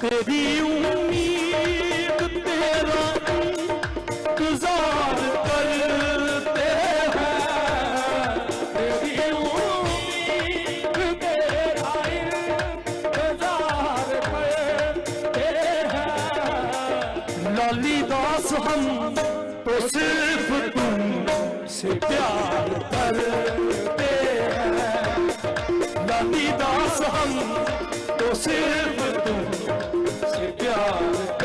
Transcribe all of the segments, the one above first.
ਤੇਰੀ ਉਮੀਦ ਤੇਰਾ ਗੁਜ਼ਾਰ ਕਰਤੇ ਹੈ ਤੇਰੀ ਉਮੀਦ ਤੇਰਾ ਗੁਜ਼ਾਰ ਕਰਤੇ ਹੈ ਲਾਲੀ ਦਾਸ ਹਮ ਤੋ ਸਿਰਫ करते हैं लाली दास हम तो सिर्फ तुम से प्यार करते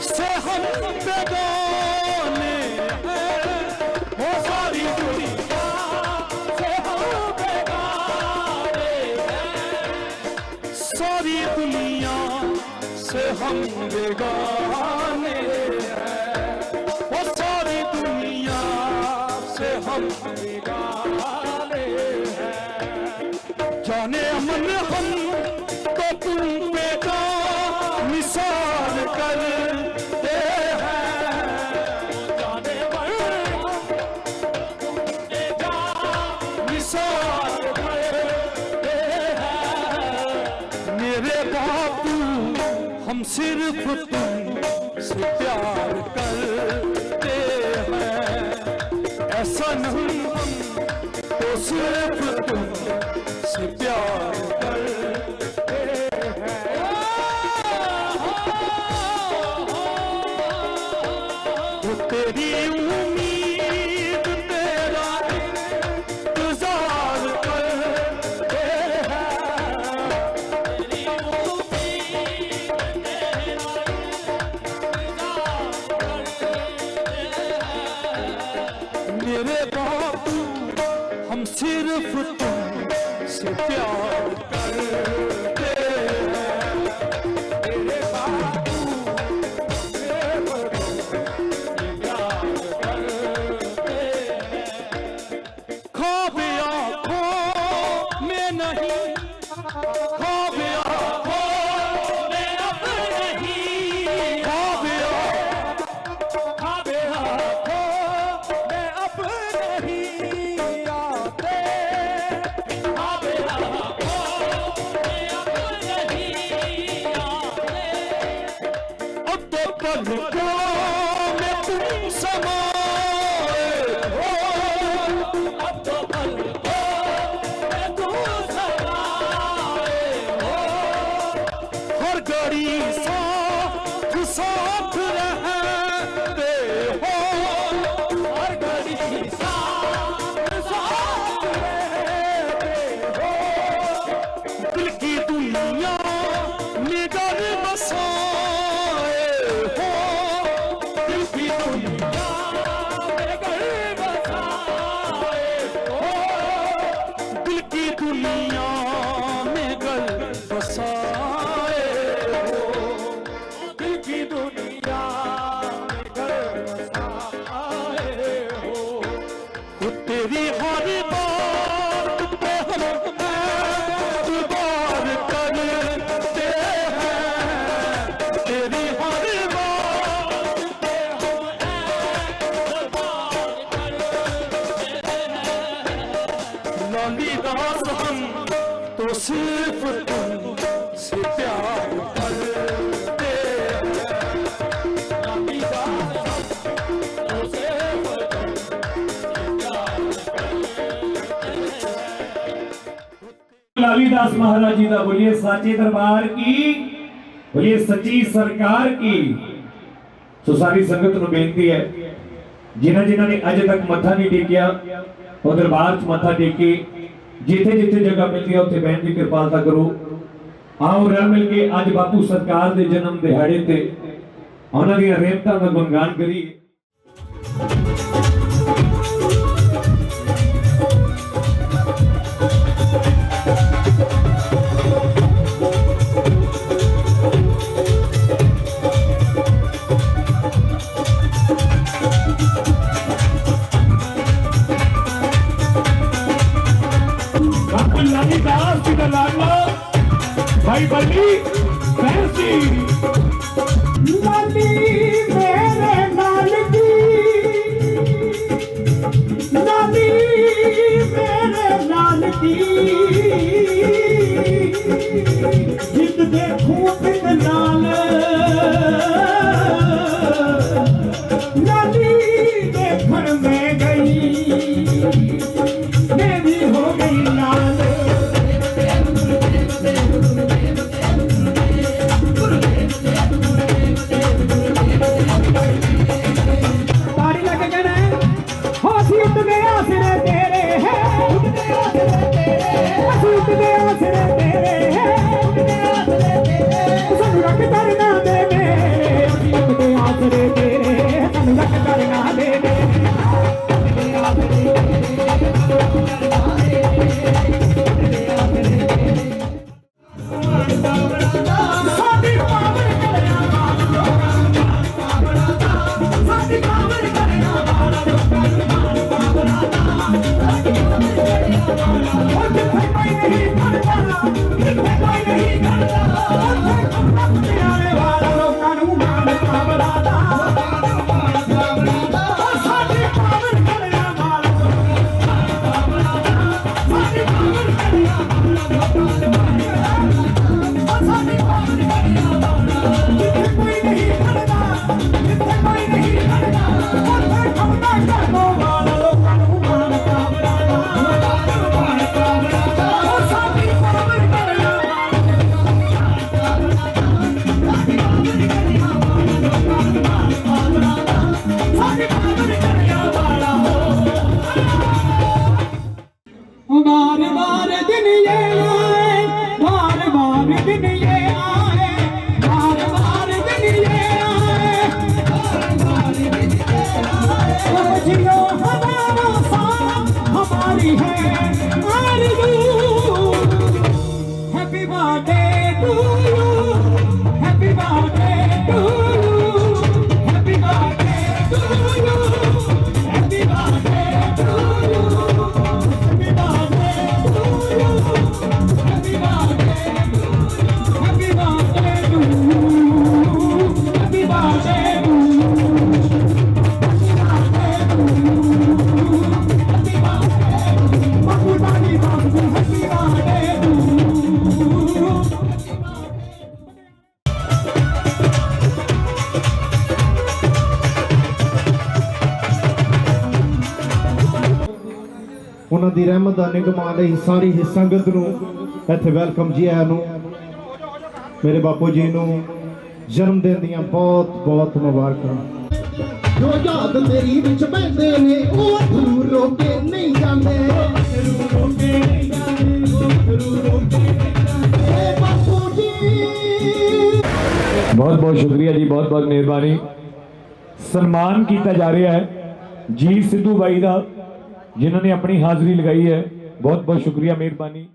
से हम बेगाने हैं। सारी दुनिया से हम सारी दुनिया से हम बेगाने हैं सारी दुनिया से हम बेगाने हैं जाने अमन हम तो तुम सिर्फ तुम से प्यार करते हैं ऐसा नहीं हम तो सिर्फ तुम से प्यार सिर्फ तुम से प्यार हर घड़ी साथ साथ रहते हो हर घड़ी साथ साथ रहते हो दिल की दुनिया निगर बसाए हो दिल की दुनिया निगर बसाए हो दिल की दुनिया दास हम तो सिर्फ तुम ਸੇ ਪਿਆਰ ਕਰਦੇ ਰਾਮੀ ਦਾ ਉਸੇ ਵਜਨ लालीदास महाराज जी का बोलिए साचे दरबार की बोलिए सच्ची सरकार की ਸੋ ਸਾਰੀ ਸੰਗਤ ਨੂੰ ਬੇਨਤੀ ਹੈ ਜਿਨ੍ਹਾਂ ਜਿਨ੍ਹਾਂ ਨੇ ਅਜੇ ਤੱਕ ਮੱਥਾ ਨਹੀਂ ਟੇਕਿਆ ਉਹ ਦਰਬਾਰ 'ਚ ਮੱਥਾ ਟੇਕੇ ਜਿੱਥੇ ਜਿੱਥੇ ਜਗ੍ਹਾ ਮਿਲਦੀ ਹੈ, ਉੱਥੇ ਬਹਿਣ ਦੀ ਕਿਰਪਾਲਤਾ ਕਰੋ। ਆਓ ਰਲ ਮਿਲ ਕੇ ਅੱਜ ਬਾਪੂ ਸਰਕਾਰ ਦੇ ਜਨਮ ਦਿਹਾੜੇ ਤੇ ਉਹਨਾਂ ਦੀਆਂ ਰਹਿਮਤਾਂ ਦਾ ਗੁਣਗਾਨ ਕਰੀਏ। ਭਾਈ ਬੱਲੀ ਫੈਂਸੀ। ਲਾਲੀ ਮੇਰੇ ਨਾਲ ਦੀ। ਲਾਲੀ ਮੇਰੇ ਨਾਲ ਦੀ। ਜਿੱਦ ਦੇਖੂ ਦੀ ਨਿਗਮਾਨ ਲਈ ਸਾਰੀ ਹੀ ਸੰਗਤ ਨੂੰ ਇੱਥੇ ਵੈਲਕਮ ਜੀ ਆਇਆਂ ਨੂੰ। ਮੇਰੇ ਬਾਪੂ ਜੀ ਨੂੰ ਜਨਮ ਦਿਨ ਦੀਆਂ ਬਹੁਤ ਬਹੁਤ ਮੁਬਾਰਕਾਂ। ਜੋ ਯਾਦ ਤੇਰੀ ਵਿੱਚ ਬਹਿੰਦੇ ਨੇ ਉਹ ਅਥਰੂ ਰੋਕੇ ਨਹੀਂ ਜਾਂਦੇ। ਏ ਬਾਪੂ ਜੀ। ਬਹੁਤ ਬਹੁਤ ਸ਼ੁਕਰੀਆ ਜੀ ਬਹੁਤ ਬਹੁਤ ਮਿਹਰਬਾਨੀ। ਸਨਮਾਨ ਕੀਤਾ ਜਾ ਰਿਹਾ ਹੈ। ਜੀ ਸਿੱਧੂ ਬਾਈ ਦਾ ਜਿਨ੍ਹਾਂ ਨੇ ਆਪਣੀ ਹਾਜ਼ਰੀ ਲਗਾਈ ਹੈ ਬਹੁਤ ਬਹੁਤ ਸ਼ੁਕਰੀਆ ਮਿਹਰਬਾਨੀ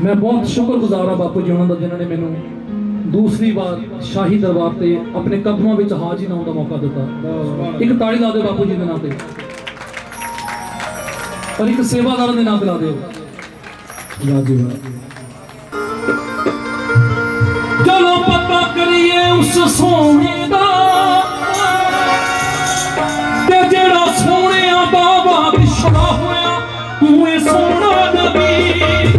ਮੈਂ ਬਹੁਤ ਸ਼ੁਕਰਗੁਜ਼ਾਰ ਹਾਂ ਬਾਪੂ ਜੀ ਉਹਨਾਂ ਦਾ ਜਿਨ੍ਹਾਂ ਨੇ ਮੈਨੂੰ ਦੂਸਰੀ ਵਾਰ ਸ਼ਾਹੀ ਦਰਬਾਰ ਤੇ ਆਪਣੇ ਕਦਮਾਂ ਵਿੱਚ ਹਾਜ਼ਰ ਹੋਣ ਦਾ ਮੌਕਾ ਦਿੱਤਾ ਇੱਕ ਤਾੜੀ ਲਾ ਦਿਓ ਬਾਪੂ ਜੀ ਦੇ ਨਾਂ ਤੇ ਔਰ ਇੱਕ ਸੇਵਾਦਾਰਾਂ ਦੇ ਨਾਂ ਤੇ ਲਾ ਦਿਓ ਵਾਹ ਜੀ ਵਾਹ ਸੋਹਣੇ ਦਾ ਤੇ ਜਿਹੜਾ ਸੋਹਣਿਆ ਦਾ ਬਾਦਸ਼ਾਹ ਹੋਇਆ, ਤੂੰ ਏ ਸੋਹਣਾ ਨਬੀ।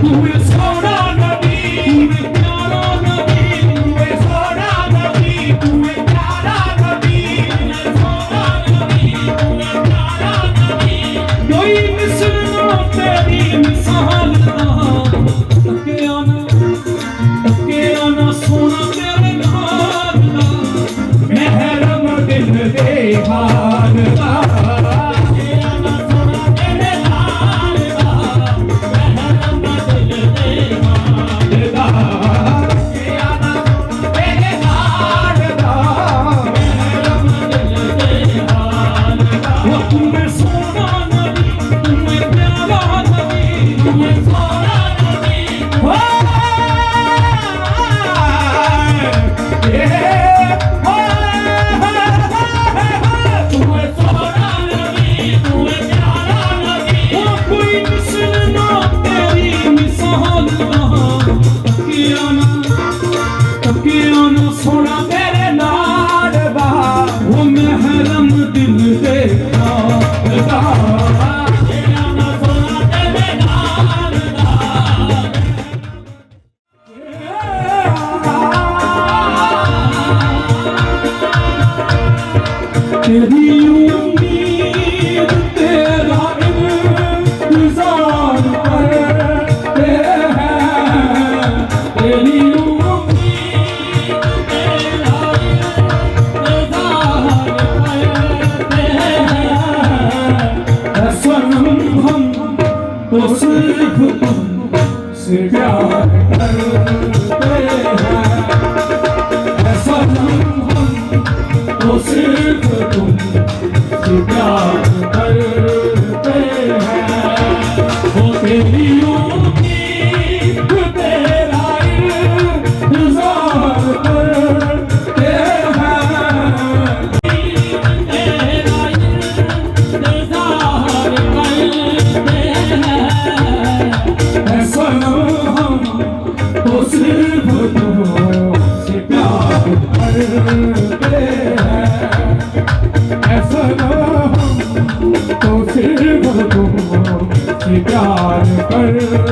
ਤੂੰ ਏ ਸੋਹਣਾ ਨਬੀ, ਤੂੰ ਏ ਪਿਆਰਾ ਨਬੀ, ਤੂੰ ਏ ਸੋਹਣਾ ਨਬੀ, ਤੂੰ ਏ ਪਿਆਰਾ ਨਬੀ, ਤੂੰ ਏ ਸੋਹਣਾ ਨਬੀ, ਤੂੰ ਏ ਪਿਆਰਾ ਨਬੀ। ਕੋਈ ਮਿਸਰ ਨਾ ਤੇਰੀ ਮਿਸਾਲ ਨਾ। प्यार कर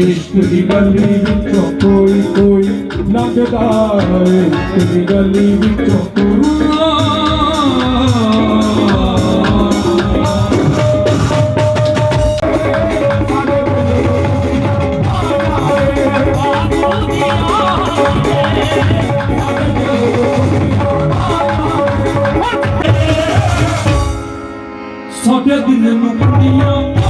ਇਸ਼ਕ ਦੀ ਗਲੀ ਵਿੱਚੋਂ ਕੋਈ ਕੋਈ ਲੰਘਦਾ ਇਸ਼ਕ ਦੀ ਗਲੀ ਵਿੱਚੋਂ ਸਾਡੇ ਦਿਲ ਨੂੰ ਕੁੜੀਆਂ